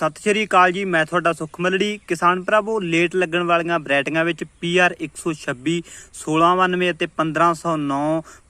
ਸਤਿ ਸ਼੍ਰੀ ਅਕਾਲ ਜੀ, ਮੈਂ ਤੁਹਾਡਾ ਸੁਖਮਲੜੀ ਕਿਸਾਨ ਭਰਾਵੋ, ਲੇਟ ਲੱਗਣ ਵਾਲੀਆਂ ਵੈਰਾਈਟੀਆਂ ਵਿੱਚ PR 126 1692 ਅਤੇ 1509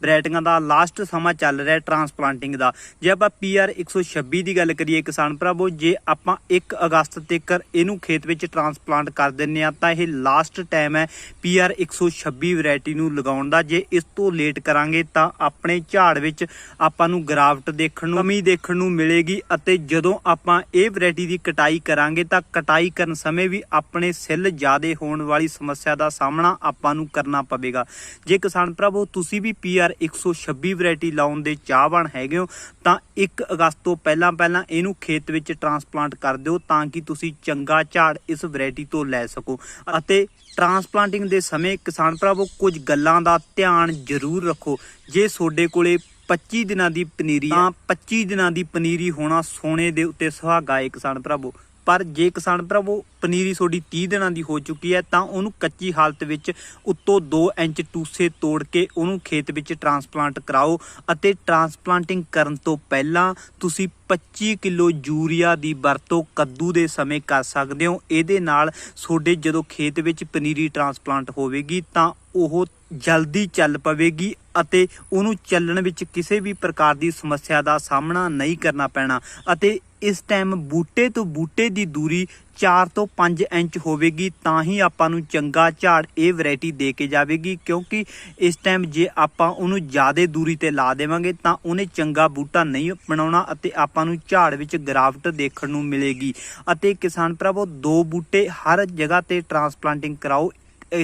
ਵੈਰਾਈਟੀਆਂ ਦਾ ਲਾਸਟ ਸਮਾਂ ਚੱਲ ਰਿਹਾ ਟਰਾਂਸਪਲਾਂਟਿੰਗ ਦਾ। ਜੇ ਆਪਾਂ PR 126 ਦੀ ਗੱਲ ਕਰੀਏ ਕਿਸਾਨ ਭਰਾਵੋ, ਜੇ ਆਪਾਂ 1 ਅਗਸਤ ਤੱਕ ਇਹਨੂੰ ਖੇਤ ਵਿੱਚ ਟਰਾਂਸਪਲਾਂਟ ਕਰ ਦਿੰਨੇ ਆ ਤਾਂ ਇਹ ਲਾਸਟ ਟਾਈਮ ਹੈ PR 126 ਵੈਰਾਈਟੀ ਨੂੰ ਲਗਾਉਣ ਦਾ। ਜੇ ਇਸ ਤੋਂ ਲੇਟ ਕਰਾਂਗੇ, ਤਾਂ ਆਪਣੇ ਝਾੜ ਵਿੱਚ ਆਪਾਂ ਨੂੰ ਗਰਾਫਟ ਦੇਖਣ ਨੂੰ, ਕਮੀ ਦੇਖਣ ਨੂੰ ਮਿਲੇਗੀ ਅਤੇ ਜਦੋਂ ਆਪਾਂ ਇਹ ਵੈਰਾਈਟੀ ਦੀ ਕਟਾਈ ਕਰਾਂਗੇ ਤਾਂ ਕਟਾਈ ਕਰਨ ਸਮੇਂ ਵੀ ਆਪਣੇ ਸਿੱਲ ਜ਼ਿਆਦੇ ਹੋਣ ਵਾਲੀ ਸਮੱਸਿਆ ਦਾ ਸਾਹਮਣਾ ਆਪਾਂ ਨੂੰ ਕਰਨਾ ਪਵੇਗਾ। ਜੇ ਕਿਸਾਨ ਭਰਾਵੋ, ਤੁਸੀਂ ਵੀ PR 126 ਵੈਰਾਈਟੀ ਲਾਉਣ ਦੇ ਚਾਹਵਾਨ ਹੈਗੇ ਹੋ, ਤਾਂ 1 ਅਗਸਤ ਤੋਂ ਪਹਿਲਾਂ ਪਹਿਲਾਂ ਇਹਨੂੰ ਖੇਤ ਵਿੱਚ ਟਰਾਂਸਪਲਾਂਟ ਕਰ ਦਿਓ ਤਾਂ ਕਿ ਤੁਸੀਂ ਚੰਗਾ ਝਾੜ ਇਸ ਵੈਰਾਈਟੀ ਤੋਂ ਲੈ ਸਕੋ। ਅਤੇ ਟਰਾਂਸਪਲਾਂਟਿੰਗ ਦੇ ਸਮੇਂ ਕਿਸਾਨ ਭਰਾਵੋ, ਕੁਝ ਗੱਲਾਂ ਦਾ ਧਿਆਨ ਜ਼ਰੂਰ ਰੱਖੋ। ਜੇ ਤੁਹਾਡੇ ਕੋਲੇ 25 ਦਿਨਾਂ ਦੀ ਪਨੀਰੀ ਤਾਂ 25 ਦਿਨਾਂ ਦੀ ਪਨੀਰੀ ਹੋਣਾ ਸੋਨੇ ਦੇ ਉੱਤੇ ਸੁਹਾਗਾ ਹੈ ਕਿਸਾਨ ਭਰਾਵੋ। ਪਰ ਜੇ ਕਿਸਾਨ ਭਰਾਵੋ, ਪਨੀਰੀ ਤੁਹਾਡੀ 30 ਦਿਨਾਂ ਦੀ ਹੋ ਚੁੱਕੀ ਹੈ ਤਾਂ ਉਹਨੂੰ ਕੱਚੀ ਹਾਲਤ ਵਿੱਚ ਉੱਤੋਂ 2 ਇੰਚ ਟੂਸੇ ਤੋੜ ਕੇ ਉਹਨੂੰ ਖੇਤ ਵਿੱਚ ਟਰਾਂਸਪਲਾਂਟ ਕਰਾਓ ਅਤੇ ਟਰਾਂਸਪਲਾਂਟਿੰਗ ਕਰਨ ਤੋਂ ਪਹਿਲਾਂ ਤੁਸੀਂ 25 ਕਿਲੋ ਯੂਰੀਆ ਦੀ ਵਰਤੋਂ ਕੱਦੂ ਦੇ ਸਮੇਂ ਕਰ ਸਕਦੇ ਹੋ। ਇਹਦੇ ਨਾਲ ਤੁਹਾਡੇ ਜਦੋਂ ਖੇਤ ਵਿੱਚ ਪਨੀਰੀ ਟਰਾਂਸਪਲਾਂਟ ਹੋਵੇਗੀ, ਤਾਂ ਉਹ ਜਲਦੀ ਚੱਲ ਪਵੇਗੀ ਅਤੇ ਉਹਨੂੰ ਚੱਲਣ ਵਿੱਚ ਕਿਸੇ ਵੀ ਪ੍ਰਕਾਰ ਦੀ ਸਮੱਸਿਆ ਦਾ ਸਾਹਮਣਾ ਨਹੀਂ ਕਰਨਾ ਪੈਣਾ। ਅਤੇ ਇਸ ਟਾਈਮ ਬੂਟੇ ਤੋਂ ਬੂਟੇ ਦੀ ਦੂਰੀ 4 ਤੋਂ 5 ਇੰਚ ਹੋਵੇਗੀ, ਤਾਂ ਹੀ ਆਪਾਂ ਨੂੰ ਚੰਗਾ ਝਾੜ ਇਹ ਵੈਰਾਈਟੀ ਦੇ ਕੇ ਜਾਵੇਗੀ, ਕਿਉਂਕਿ ਇਸ ਟਾਈਮ ਜੇ ਆਪਾਂ ਉਹਨੂੰ ਜ਼ਿਆਦਾ ਦੂਰੀ ਤੇ ਲਾ ਦੇਵਾਂਗੇ, ਤਾਂ ਉਹਨੇ ਚੰਗਾ ਬੂਟਾ ਨਹੀਂ ਬਣਾਉਣਾ ਅਤੇ ਆਪਾਂ ਨੂੰ ਝਾੜ ਵਿੱਚ ਗਰਾਫਟ ਦੇਖਣ ਨੂੰ ਮਿਲੇਗੀ। ਅਤੇ ਕਿਸਾਨ ਭਰਾਵੋ, ਦੋ ਬੂਟੇ ਹਰ ਜਗ੍ਹਾ ਤੇ ਟਰਾਂਸਪਲਾਂਟਿੰਗ ਕਰਾਓ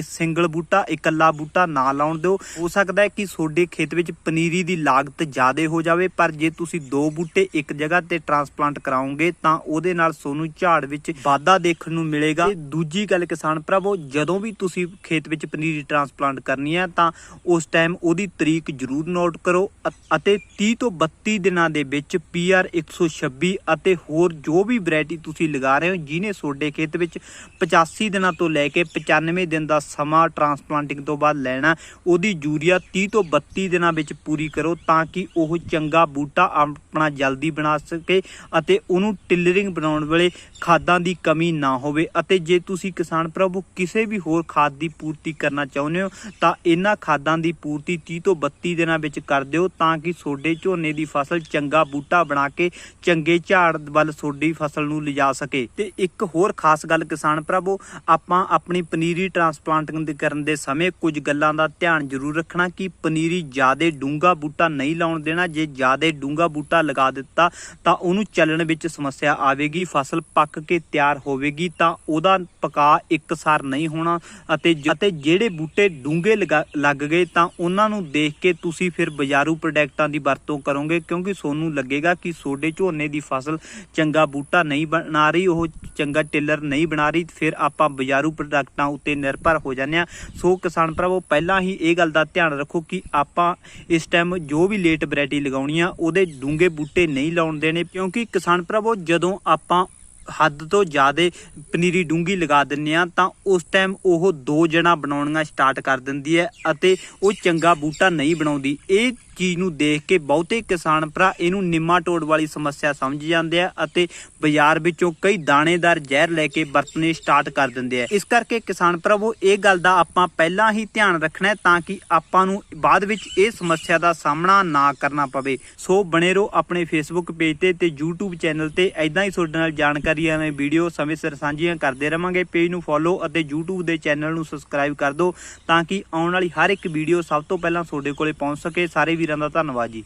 ਸਿੰਗਲ ਬੂਟਾ, ਇਕੱਲਾ ਬੂਟਾ ਨਾ ਲਾਉਣ ਦਿਓ। ਹੋ ਸਕਦਾ ਹੈ ਕਿ ਤੁਹਾਡੇ ਖੇਤ ਵਿੱਚ ਪਨੀਰੀ ਦੀ ਲਾਗਤ ਜ਼ਿਆਦਾ ਹੋ ਜਾਵੇ, ਪਰ ਜੇ ਤੁਸੀਂ ਦੋ ਬੂਟੇ ਇੱਕ ਜਗ੍ਹਾ ਤੇ ਟਰਾਂਸਪਲਾਂਟ ਕਰਾਓਗੇ, ਤਾਂ ਉਹਦੇ ਨਾਲ ਤੁਹਾਨੂੰ ਝਾੜ ਵਿੱਚ ਵਾਧਾ ਦੇਖਣ ਨੂੰ ਮਿਲੇਗਾ। ਤੇ ਦੂਜੀ ਗੱਲ ਕਿਸਾਨ ਭਰਾਵੋ, ਜਦੋਂ ਵੀ ਤੁਸੀਂ ਖੇਤ ਵਿੱਚ ਪਨੀਰੀ ਟਰਾਂਸਪਲਾਂਟ ਕਰਨੀ ਹੈ, ਤਾਂ ਉਸ ਟਾਈਮ ਉਹਦੀ ਤਰੀਕ ਜ਼ਰੂਰ ਨੋਟ ਕਰੋ ਅਤੇ 30 ਤੋਂ 32 ਦਿਨਾਂ ਦੇ ਵਿੱਚ PR 126 ਅਤੇ ਹੋਰ ਜੋ ਵੀ ਵੈਰਾਈਟੀ ਤੁਸੀਂ ਲਗਾ ਰਹੇ ਹੋ, ਜਿਹਨੇ ਤੁਹਾਡੇ ਖੇਤ ਵਿੱਚ 85 ਦਿਨਾਂ ਤੋਂ ਲੈ ਕੇ 95 ਦਿਨ ਦਾ ਸਮਾਂ ਟਰਾਂਸਪਲਾਂਟਿੰਗ ਤੋਂ ਬਾਅਦ ਲੈਣਾ, ਉਹਦੀ ਯੂਰੀਆ 30 ਤੋਂ 32 ਦਿਨਾਂ ਵਿੱਚ ਪੂਰੀ ਕਰੋ ਤਾਂ ਕਿ ਉਹ ਚੰਗਾ ਬੂਟਾ ਆਪਣਾ ਜਲਦੀ ਬਣਾ ਸਕੇ ਅਤੇ ਉਹਨੂੰ ਟਿਲਰਿੰਗ ਬਣਾਉਣ ਵੇਲੇ ਖਾਦਾਂ ਦੀ ਕਮੀ ਨਾ ਹੋਵੇ। ਅਤੇ ਜੇ ਤੁਸੀਂ ਕਿਸਾਨ ਪ੍ਰਭੂ ਕਿਸੇ ਵੀ ਹੋਰ ਖਾਦ ਦੀ ਪੂਰਤੀ ਕਰਨਾ ਚਾਹੁੰਦੇ ਹੋ, ਤਾਂ ਇਹਨਾਂ ਖਾਦਾਂ ਦੀ ਪੂਰਤੀ 30 ਤੋਂ 32 ਦਿਨਾਂ ਵਿੱਚ ਕਰ ਦਿਓ ਤਾਂ ਕਿ ਤੁਹਾਡੇ ਝੋਨੇ ਦੀ ਫਸਲ ਚੰਗਾ ਬੂਟਾ ਬਣਾ ਕੇ ਚੰਗੇ ਝਾੜ ਵੱਲ ਤੁਹਾਡੀ ਫਸਲ ਨੂੰ ਲਿਜਾ ਸਕੇ। ਤੇ ਇੱਕ ਹੋਰ ਖਾਸ ਗੱਲ ਕਿਸਾਨ ਪ੍ਰਭੂ, ਆਪਾਂ ਆਪਣੀ ਪਨੀਰੀ ਟਰਾਂਸਪਲਾਂਟਿੰਗ ਦੇ ਕਰਨ ਦੇ ਸਮੇਂ ਕੁਝ ਗੱਲਾਂ ਦਾ ਧਿਆਨ ਜ਼ਰੂਰ ਰੱਖਣਾ ਕਿ ਪਨੀਰੀ ਜ਼ਿਆਦੇ ਡੂੰਗਾ ਬੂਟਾ ਨਹੀਂ ਲਾਉਣ ਦੇਣਾ। ਜੇ ਜ਼ਿਆਦੇ ਡੂੰਗਾ ਬੂਟਾ ਲਗਾ ਦਿੱਤਾ, ਤਾਂ ਉਹਨੂੰ ਚੱਲਣ ਵਿੱਚ ਸਮੱਸਿਆ ਆਵੇਗੀ। ਫਸਲ ਪੱਕ ਕੇ ਤਿਆਰ ਹੋਵੇਗੀ, ਤਾਂ ਉਹਦਾ ਪਕਾ ਇੱਕਸਾਰ ਨਹੀਂ ਹੋਣਾ। ਅਤੇ ਅਤੇ ਜਿਹੜੇ ਬੂਟੇ ਡੂੰਗੇ ਲੱਗ ਗਏ, ਤਾਂ ਉਹਨਾਂ ਨੂੰ ਦੇਖ ਕੇ ਤੁਸੀਂ ਫਿਰ ਬਾਜ਼ਾਰੂ ਪ੍ਰੋਡਕਟਾਂ ਦੀ ਵਰਤੋਂ ਕਰੋਗੇ। ਕਿਉਂਕਿ ਤੁਹਾਨੂੰ ਲੱਗੇਗਾ ਕਿ ਸੋਡੇ ਝੋਨੇ ਦੀ ਫਸਲ ਚੰਗਾ ਬੂਟਾ ਨਹੀਂ ਬਣਾ ਰਹੀ, ਉਹ ਚੰਗਾ ਟਿਲਰ ਨਹੀਂ ਬਣਾ ਰਹੀ। ਫਿਰ ਆਪਾਂ ਬਾਜ਼ਾਰੂ ਪ੍ਰੋਡਕਟਾਂ ਉੱਤੇ ਨਿਰਭਰ ਹੋ ਜਾਂਦੇ ਆ। ਸੋ ਕਿਸਾਨ ਭਰਾਵੋ, ਪਹਿਲਾਂ ਹੀ ਇਹ ਗੱਲ ਦਾ ਧਿਆਨ ਰੱਖੋ ਕਿ ਆਪਾਂ ਇਸ ਟਾਈਮ ਜੋ ਵੀ ਲੇਟ ਵੈਰਾਈਟੀ ਲਗਾਉਣੀ ਆ, ਉਹਦੇ ਡੂੰਗੇ ਬੂਟੇ ਨਹੀਂ ਲਾਉਣ ਦੇਣੇ, ਕਿਉਂਕਿ ਕਿਸਾਨ ਭਰਾਵੋ, ਜਦੋਂ ਆਪਾਂ ਹੱਦ ਤੋਂ ਜ਼ਿਆਦਾ ਪਨੀਰੀ ਡੂੰਗੀ ਲਗਾ ਦਿੰਨੇ ਆ, ਤਾਂ ਉਸ ਟਾਈਮ ਉਹ ਦੋ ਜਣਾ ਬਣਾਉਣੀਆਂ ਸਟਾਰਟ ਕਰ ਦਿੰਦੀ ਹੈ ਅਤੇ ਉਹ ਚੰਗਾ ਬੂਟਾ ਨਹੀਂ ਬਣਾਉਂਦੀ। ਇਹ ਚੀਜ਼ ਨੂੰ ਦੇਖ ਕੇ ਬਹੁਤੇ ਕਿਸਾਨ ਭਰਾ ਇਹਨੂੰ ਨਿਮਾਟੋਡ ਵਾਲੀ ਸਮੱਸਿਆ ਸਮਝ ਜਾਂਦੇ ਆ ਅਤੇ ਬਾਜ਼ਾਰ ਵਿੱਚੋਂ ਕਈ ਦਾਣੇਦਾਰ ਜ਼ਹਿਰ ਲੈ ਕੇ ਵਰਤਨੇ ਸਟਾਰਟ ਕਰ ਦਿੰਦੇ ਆ। ਇਸ ਕਰਕੇ ਕਿਸਾਨ ਭਰਾਵੋ, ਇਹ ਗੱਲ ਦਾ ਆਪਾਂ ਪਹਿਲਾਂ ਹੀ ਧਿਆਨ ਰੱਖਣਾ ਤਾਂ ਕਿ ਆਪਾਂ ਨੂੰ ਬਾਅਦ ਵਿੱਚ ਇਹ ਸਮੱਸਿਆ ਦਾ ਸਾਹਮਣਾ ਨਾ ਕਰਨਾ ਪਵੇ। ਸੋ ਬਣੇ ਰਹੋ ਆਪਣੇ ਫੇਸਬੁੱਕ ਪੇਜ ਤੇ ਤੇ YouTube ਚੈਨਲ ਤੇ। ਐਦਾਂ ਹੀ ਤੁਹਾਡੇ ਨਾਲ ਜਾਣਕਾਰੀਆਂ ਨੇ ਵੀਡੀਓ ਸਮੇਂ ਸਿਰ ਸਾਂਝੀਆਂ ਕਰਦੇ ਰਵਾਂਗੇ। ਪੇਜ ਨੂੰ ਫੋਲੋ ਅਤੇ YouTube ਦੇ ਚੈਨਲ ਨੂੰ ਸਬਸਕ੍ਰਾਈਬ ਕਰ ਦਿਓ ਤਾਂ ਕਿ ਆਉਣ ਵਾਲੀ ਹਰ ਇੱਕ ਵੀਡੀਓ ਸਭ ਤੋਂ ਪਹਿਲਾਂ ਤੁਹਾਡੇ ਕੋਲੇ ਪਹੁੰਚ ਸਕੇ। ਸਾਰੇ ਵੀਰਾਂ ਦਾ ਧੰਨਵਾਦ ਜੀ।